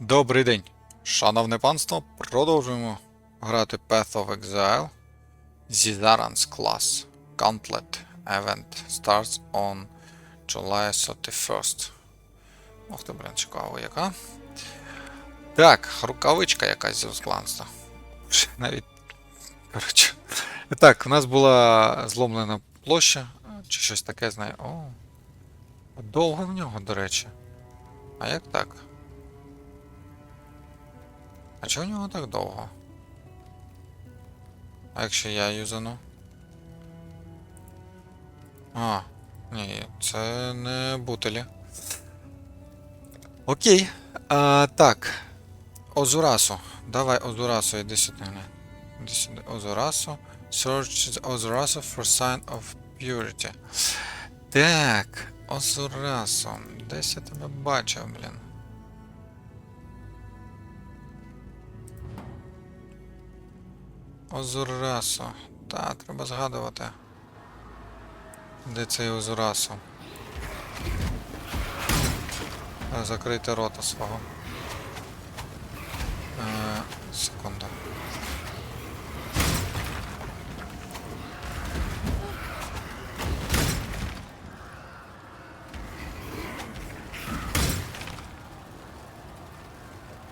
Добрий день, шановне панство. Продовжуємо грати Path of Exile. Zizarans Class. Gauntlet Event starts on July 31st. Ох ти, блін, цікаво, яка. Так, рукавичка якась з Узкланства. Навіть. Коротше. Так, у нас була зломлена площа, чи щось таке, знаю. О. Довго в нього, до речі. А як так? А чого у нього так довго? А якщо я юзану? А, ні, це не бутилі. Окей. А, так. Озурасу. Давай Озурасу, іди сюди. Іди сюди. Озурасу. Search Озурасу for sign of purity. Так. Озурасу. Десь я тебе бачив, блін. Озурасо. Та, треба згадувати. Де цей Озурасо? Закрити рота свого. Е, секунду.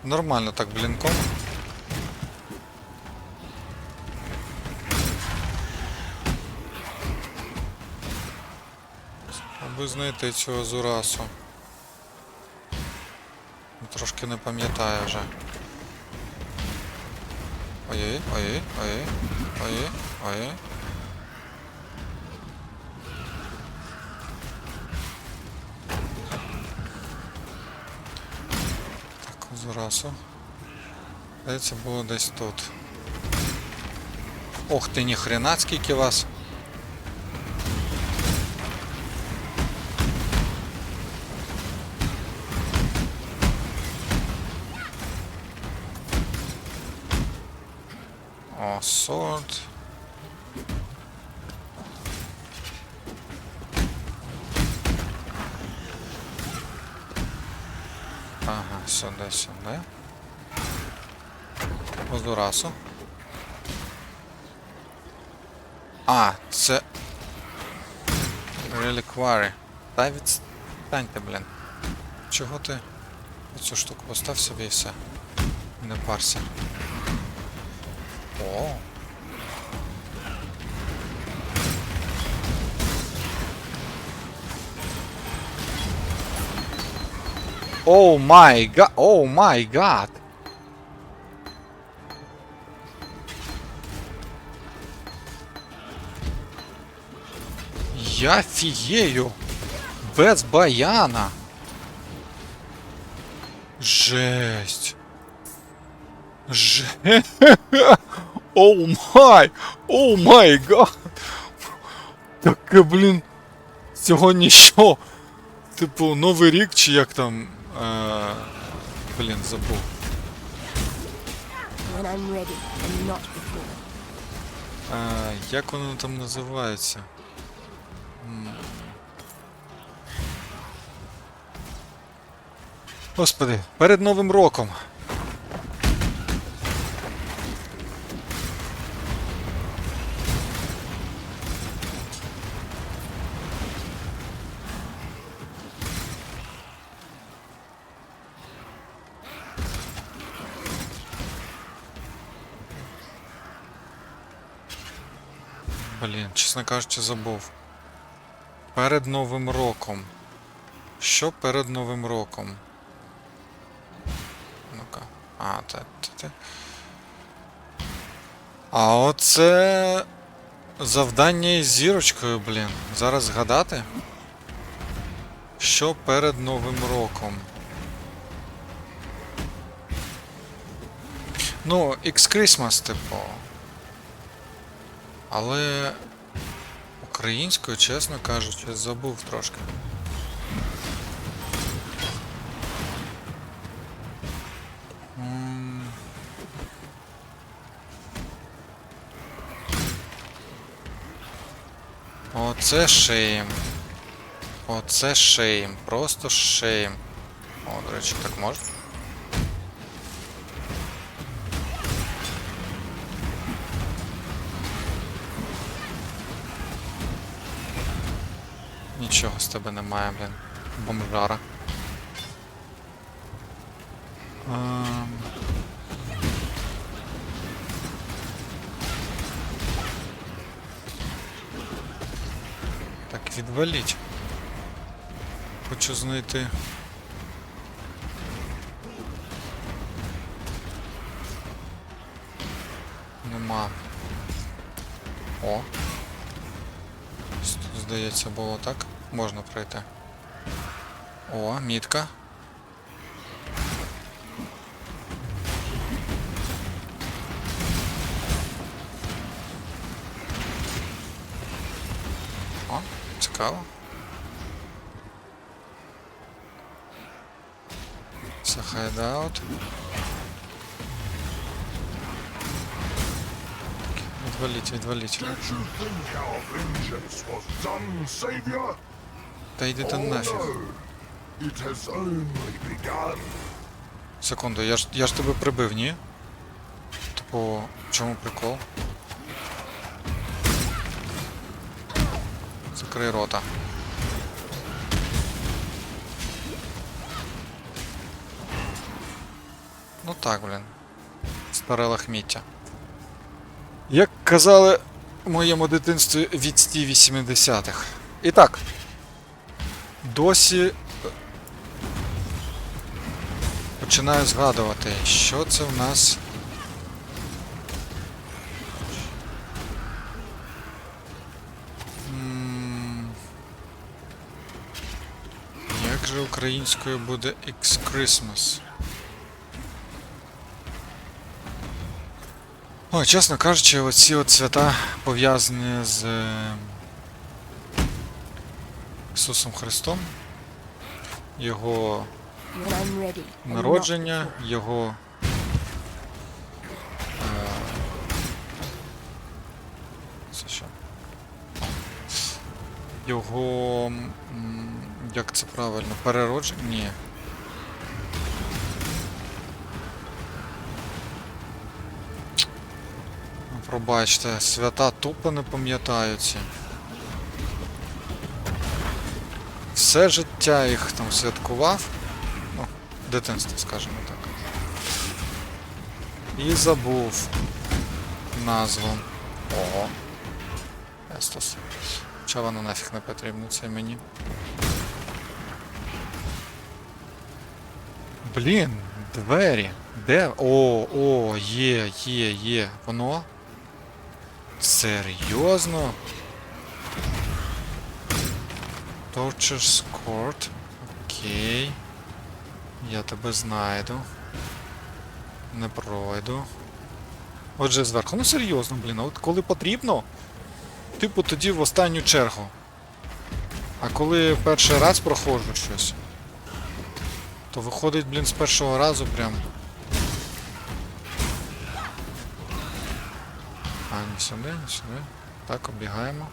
Нормально так блінком. Аби знайти цю Азурасу. Трошки не пам'ятаю вже. Ой, ой, ой, ой, ой, ой. Так, Азурасу. Здається, було десь тут. Ох ти, ніхрена, скільки вас. О, sword. Ага, сюди, сюди. Озурасу. А, це. Реліквари. Та відстаньте, блін. Чого ти цю штуку постав собі і все. Не парся. О. О май га... О май гад! Я фією! Без баяна! Жесть! Же... Оу май! Оу май гад! Таке, блін. Сьогодні що? Типу, Новий рік чи як там. Е... Блін, забув. when I'm ready and not before. Е... Як воно там називається? М. Господи, перед Новим роком. Блін, чесно кажучи, забув. Перед Новим роком. Що перед Новим роком? Ну-ка. А, те, те, те. А оце. Завдання із зірочкою, блін. Зараз згадати. Що перед Новим роком? Ну, X-Christmas, типу. Але українською, чесно кажучи, забув трошки. Оце шейм. Оце шейм. Просто шейм. О, до речі, так можна? Нічого з тебе немає, блін. Бомжара. Ем. Так, відваліть. Хочу знайти. Нема. О. Здається, було так. Можна пройти. О, мітка. О, цікаво. Це хайдаут. Відваліть, відваліть. Та йди ти нафіг. Секунду, я ж, я ж тебе прибив, ні? Типу, чому прикол? Закрий рота. Ну так, блін. Старе лахміття. Як казали в моєму дитинстві від 80-х. І так. Досі Починаю згадувати, що це в нас. Українською буде X Christmas? Ой, чесно кажучи, оці от свята пов'язані з е, Ісусом Христом, Його народження, його. е, Це що? Його. Як це правильно? Переродження? Ні. Пробачте, свята тупо не пам'ятаються. Все життя їх там святкував. Ну, дитинство, скажімо так. І забув назву. Ого. Естос. Хоча воно нафіг не потрібно, це мені. Блін, двері. Де? О, о, є, є, є. Воно? Серйозно? Torture Court. Окей. Я тебе знайду. Не пройду. Отже, зверху. Ну серйозно, блін, а от коли потрібно, типу тоді в останню чергу. А коли перший раз проходжу щось, то виходить, блін, з першого разу прям. А, не сюди, не сюди. Так, обігаємо.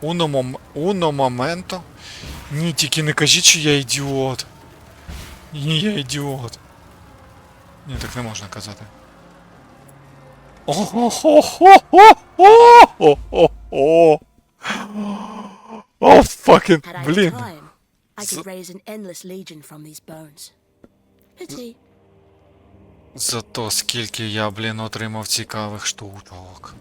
Уно, мом... Уно моменто. Ні, тільки не кажіть, що я ідіот. Ні, я ідіот. Ні, так не можна казати. О, fucking, Had I блін. Зато скільки я, блін, отримав цікавих штучок.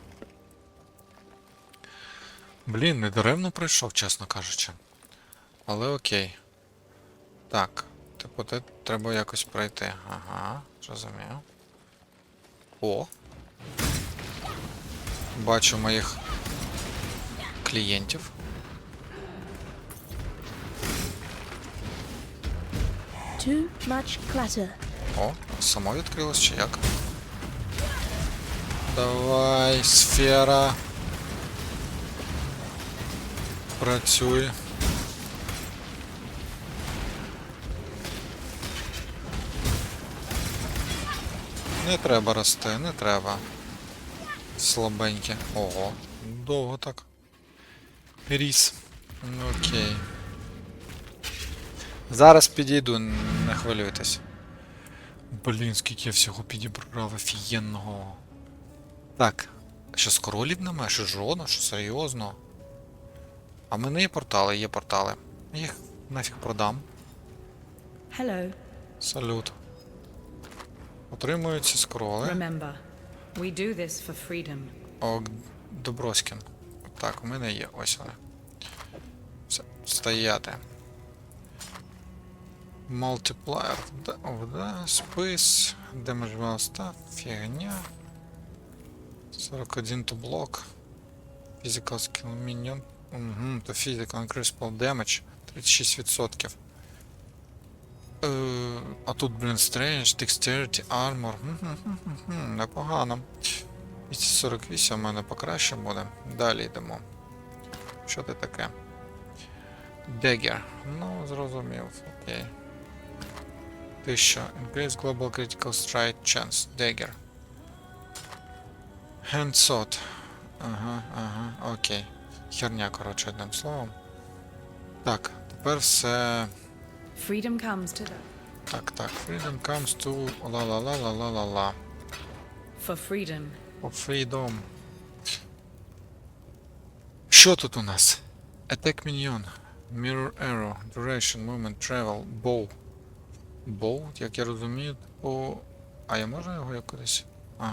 Блін, не даремно прийшов, чесно кажучи. Але окей. Так, типу, те треба якось пройти. Ага, зрозумів. О. Бачу моїх клієнтів. Too much clutter. О, само відкрилось чи як? Давай, сфера. Працюй. Не треба рости, не треба. Слабеньке. Ого. Довго так. Ріс. Окей. Зараз підійду, не хвилюйтесь. Блін, скільки я всього підібрав офігенного. Так. Що з королів немає? Що жодно? Що серйозно? А в мене є портали, є портали. Я Їх нафіг продам. Hello. Салют. Отримують ці скроли. Remember, we do this for freedom. О, Доброскін. Так, у мене є. Ось. Все, стояти. Multiplier. Да, да, спис. Damage stuff. Фігня. 41 to block. Physical skill minion. Угу, то physical increasable damage. 36%. Е, а тут, блін, strange, dexterity, armor. Непогано. 248 у мене покраще буде. Далі йдемо. Що ти таке? Dagger. Ну, зрозумів. Окей. 1000. Increase Global Critical Strike Chance. Dagger. Handshot. Ага, ага, окей. Херня, коротше, одним словом. Так, тепер все. Freedom comes to the. Так, так. Freedom comes to ла-ла-ла-ла-ла-ла-ла. For freedom, О, Freedom. Що тут у нас? Attack Minion. Mirror Arrow. Duration, Movement, Travel, Bow. Bow, як я розумію, по. А я можу його якось? А.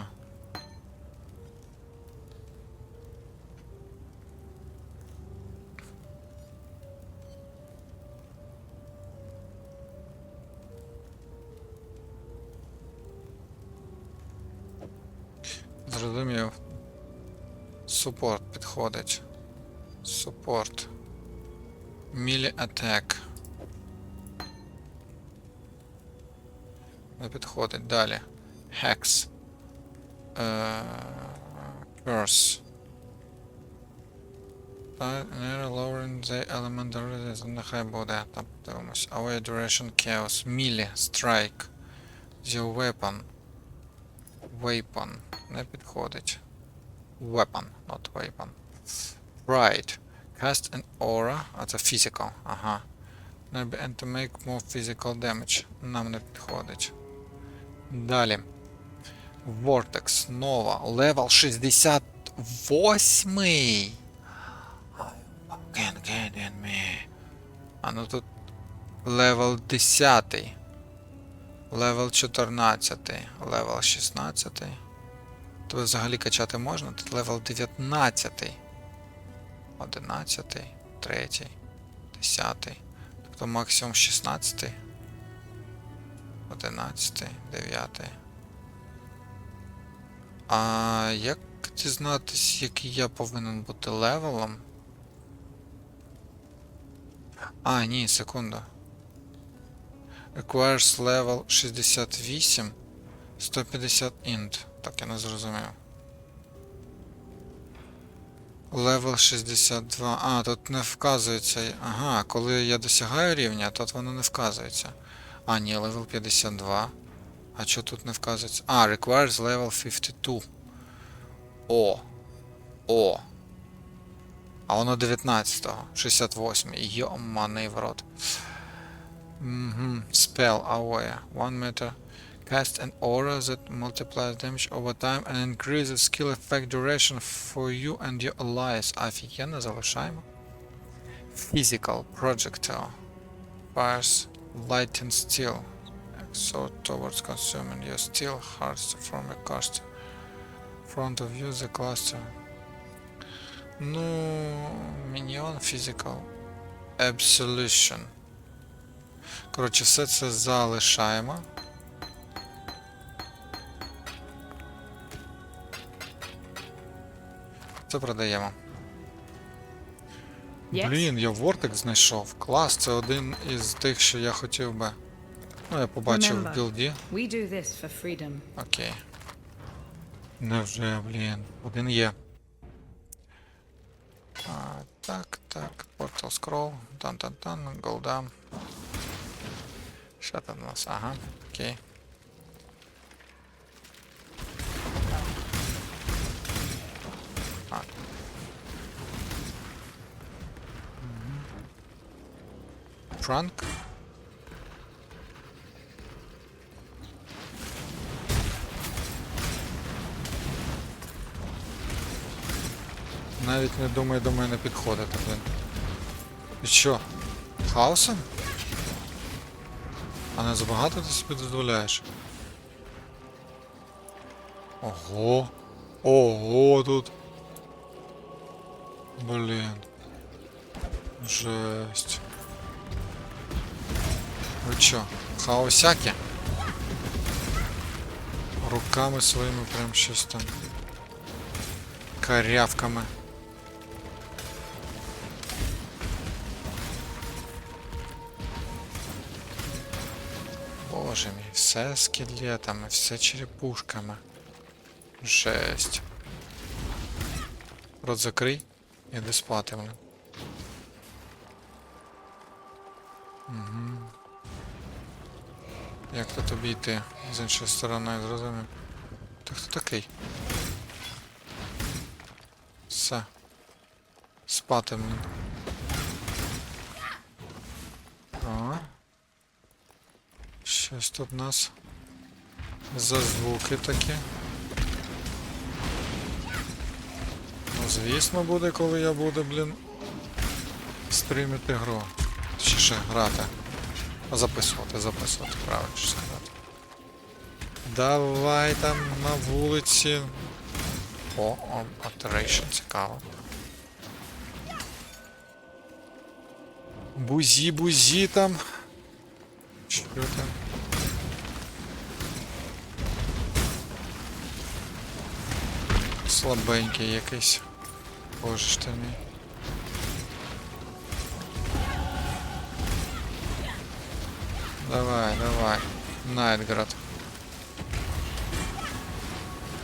Зрозумів. Супорт підходить. Супорт. Мілі атак. Не підходить. Далі. Е, Curse. Lowering the element resistance. Нехай буде. Там подивимось. Away duration chaos. Melee. Strike. Your weapon. Weapon. Не підходить. Weapon, not weapon. Right. Cast an aura. А це physical. Ага. And to make more physical damage. Нам не підходить. Далі. Vortex. Нова. Level 68. Are you fucking me? А ну тут левел 10. Левел 14. Левел 16. То взагалі качати можна. Тут левел 19. 11, 3, 10. Тобто максимум 16. 11, 9. А як дізнатись, який я повинен бути левелом? А, ні, секунду. Requires level 68. 150 int. Так, я не зрозумів. Левел 62. А, тут не вказується. Ага, коли я досягаю рівня, тут воно не вказується. А, ні, левел 52. А що тут не вказується? А, requires level 52. О. О. А воно 19-го. 68. Йоманий в рот. Угу. Spell aware. One meter. Cast an aura that multiplies damage over time and increases skill effect duration for you and your allies. Офігенно, залишаємо. Physical projectile. Fires light and steel. So towards consuming your steel hearts from a cast. Front of you the cluster. Ну, Minion Physical. Absolution. Коротше, все це залишаємо. Це продаємо. Yes. Блін, я Vortex знайшов. Клас, це один із тих, що я хотів би. Ну, я побачив в білді. Окей. Невже, блін. Один є. А, так, так. Portal Scroll. Дан-дан-дан. Голда. Що там у нас? Ага, окей. А. Франк. Навіть не думаю до мене підходити, блин. Ти що? Хаосом? А не забагато ти собі дозволяєш? Ого. Ого тут. Блін. Жесть. Ви чо, хаосяки? Руками своїми прям щось там. Корявками. Боже мій, все скелетами, все черепушками. Жесть. Рот закрий, іди спати, блин. Угу. Як то тобі йти з іншої сторони, зрозумів. Ти хто такий? Все. Спати, блин. О. Щось тут у нас за звуки такі. Ну, звісно, буде, коли я буду, блін, стрімити гру. Ще грати. Записувати, записувати, правильно сказати. Давай там на вулиці. О, Alteration, цікаво. Бузі, бузі там. Що там? Слабенький якийсь. Боже ж ти мій. Давай, давай. Найтград.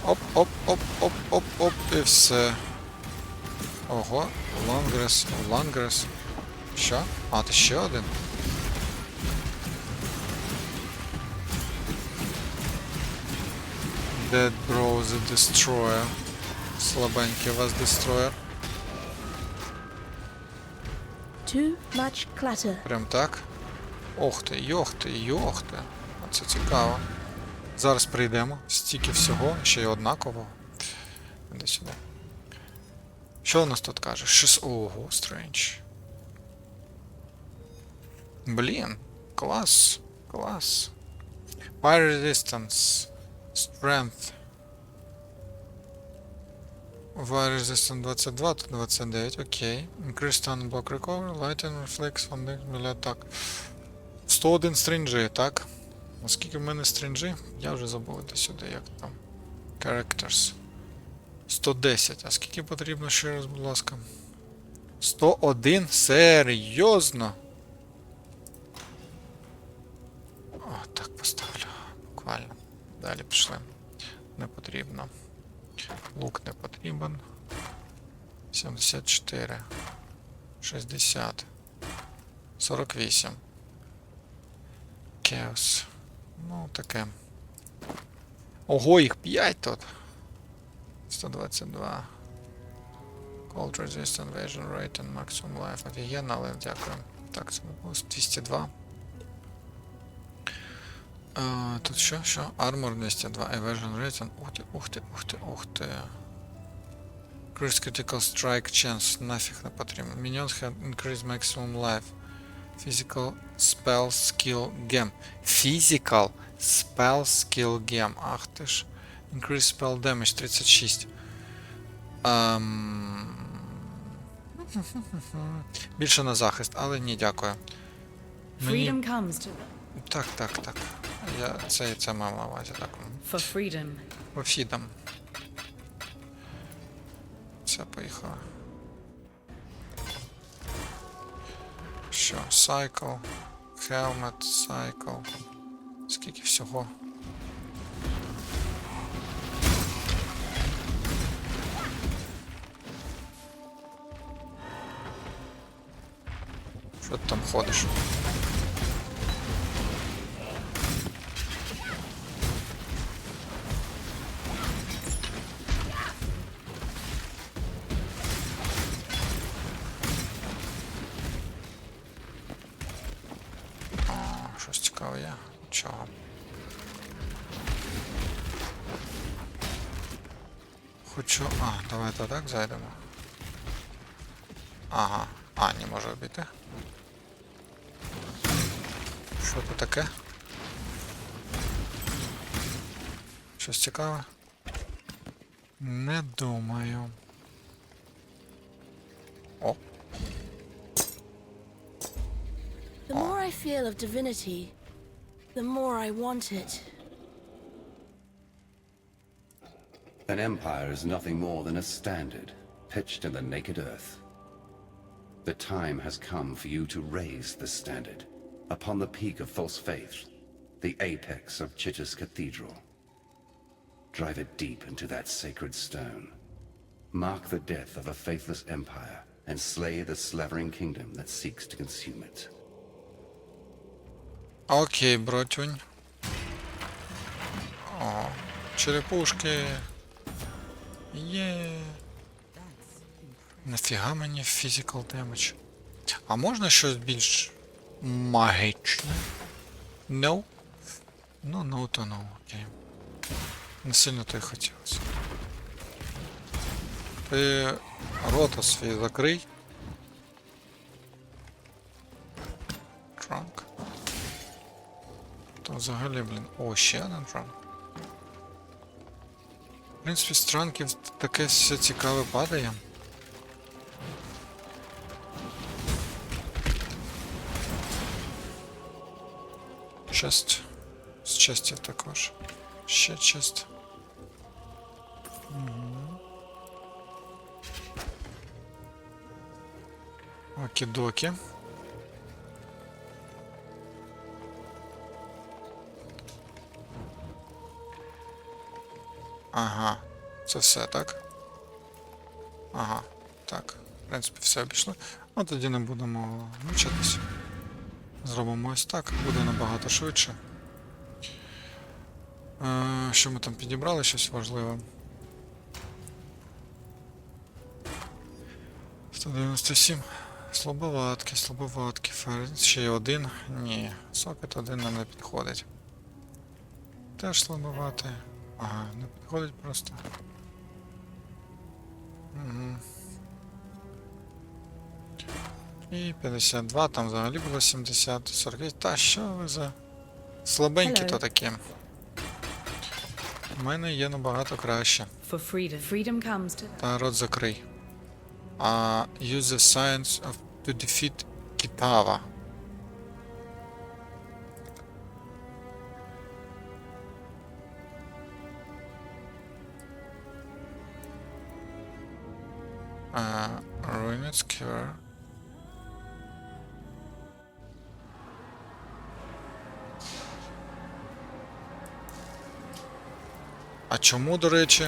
Оп, оп, оп, оп, оп, оп, і все. Ого, Лангрес, Лангрес. Що? А, ти ще один? Dead Bro the Destroyer. Слабенький вас Destroyer. Too much clutter. Прям так. Ох ти, йох ти, йох ти. А Це цікаво. Зараз прийдемо. Стільки всього, ще й однаково. Іди сюди. Що у нас тут каже? Щось. Ого, стрендж. Блін, клас. Клас. Fire resistance. Strength. Fire resistance 22, тут 29, окей. Increase stun block recovery, lighten reflex on the attack. 101 стрінджі, так? Наскільки в мене стрінджі? Я вже забув де сюди, як там. Characters. 110. А скільки потрібно ще раз, будь ласка? 101? Серйозно? О, так поставлю. Буквально. Далі пішли. Не потрібно. Лук не потрібен. 74. 60. 48. Chaos. Ну, таке. Ого, їх 5 тут. 122. Cold Resistant Vision Rate and Maximum Life. Офігенно, але дякую. Так, це було 202. А, тут що? Що? Armor 202. Evasion Rate. Ух ти, ух ти, ух ти, ух ти. Increase Critical Strike Chance. Нафіг не потрібно. Minions have increased maximum life. Physical Spell Skill Gem. Physical Spell Skill Gem. Ах ти ж. Increase Spell Damage 36. Ем... Більше на захист, але ні, дякую. Мені... Freedom comes to Так, так, так. Я це, це мав на увазі, так. for freedom. По фідам. Все, поїхало. Cycle, Helmet, Cycle. Скільки всього? Що ти там ходиш? Чого? Хочу. А, давайте так зайдемо. Ага. А, не можу обійти. Що це таке? Щось цікаве? Не думаю. О, The more I feel of divinity, the more I want it. An empire is nothing more than a standard pitched in the naked earth. The time has come for you to raise the standard upon the peak of false faith, the apex of Chitta's cathedral. Drive it deep into that sacred stone. Mark the death of a faithless empire and slay the slavering kingdom that seeks to consume it. Окей, братюнь. О, черепушки. Є. Нафіга мені physical damage? А можна щось більш магічне? No? Ну, ну, то ну, окей. Не сильно то й хотілося. Ти рота свій закрий. Транк. То взагалі, блін. О, ще один транк. В принципі, з транків таке все цікаве падає. Чест. З честів також. Ще чест. Угу. Окідокі. Ага. Це все, так? Ага. Так. В принципі, все обійшло. Ну тоді не будемо мучитись. Зробимо ось так, буде набагато швидше. Е, що ми там підібрали? Щось важливе. 197. Слабоватки, слабоватки. Ференс ще й один. Ні. Сокет один нам не підходить. Теж слабоватий. Ага, не підходить просто. Угу. І 52, там взагалі було 70, 48. Та що ви за слабенькі то такі. У мене є набагато краще. For freedom. Freedom comes to Та рот закрий. А use the science of to defeat Китава. Ruined Skewer. А чому, до речі,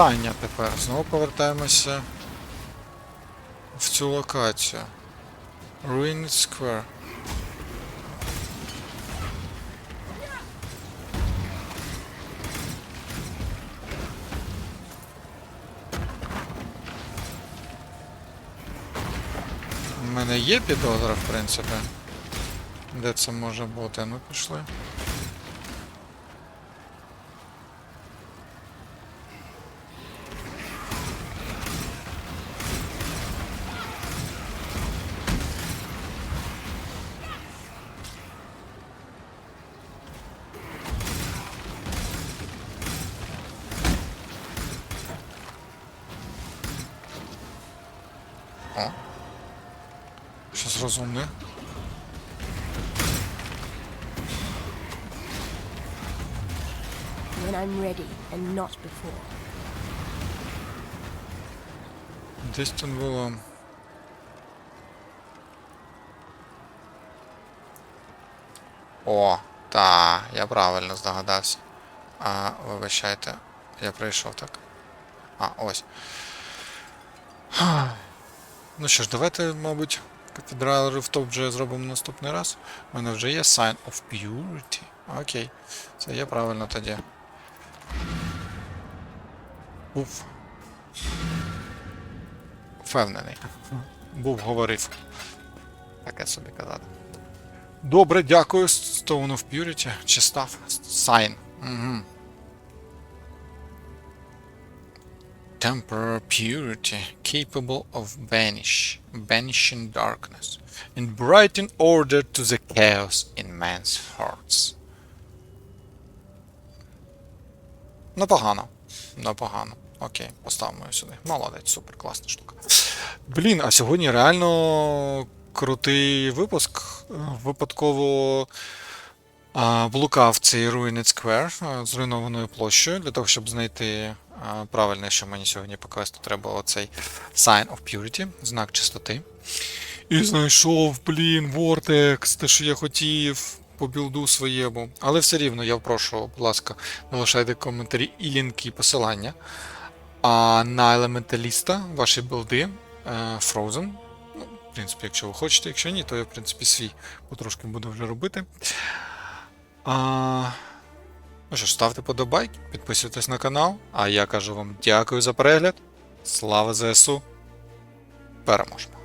питання тепер. Знову повертаємося в цю локацію. Ruined Square. У мене є підозра, в принципі. Де це може бути? Ну пішли. Щось розумне. When I'm ready, and not before. Десь тут було. О, та, я правильно здогадався. А, вибачайте, я прийшов так. А, ось. Ну що ж, давайте, мабуть, катедрал Рифтоп вже зробимо наступний раз. У мене вже є Sign of Purity. Окей. Це є правильно тоді. Уф. Впевнений. був говорив. Таке собі казати. Добре, дякую. Stone of Purity. Чи став? Sign. Угу. Temporary purity, capable of banish, banishing darkness, and brighten order to the chaos in men's hearts. Непогано. Непогано. Окей, поставимо її сюди. Молодець, супер, класна штука. Блін, а сьогодні реально крутий випуск. Е, Випадково а, блукав цей Ruined Square а, зруйнованою площею для того, щоб знайти правильне, що мені сьогодні по квесту треба оцей Sign of Purity, знак чистоти. І знайшов, блін, Vortex, те, що я хотів по білду своєму. Але все рівно я прошу, будь ласка, залишайте коментарі і лінки, посилання. А на елементаліста ваші білди е, Frozen. Ну, в принципі, якщо ви хочете, якщо ні, то я, в принципі, свій потрошки буду вже робити. А... Ну що ставте подобайки, підписуйтесь на канал. А я кажу вам дякую за перегляд. Слава ЗСУ! Переможемо!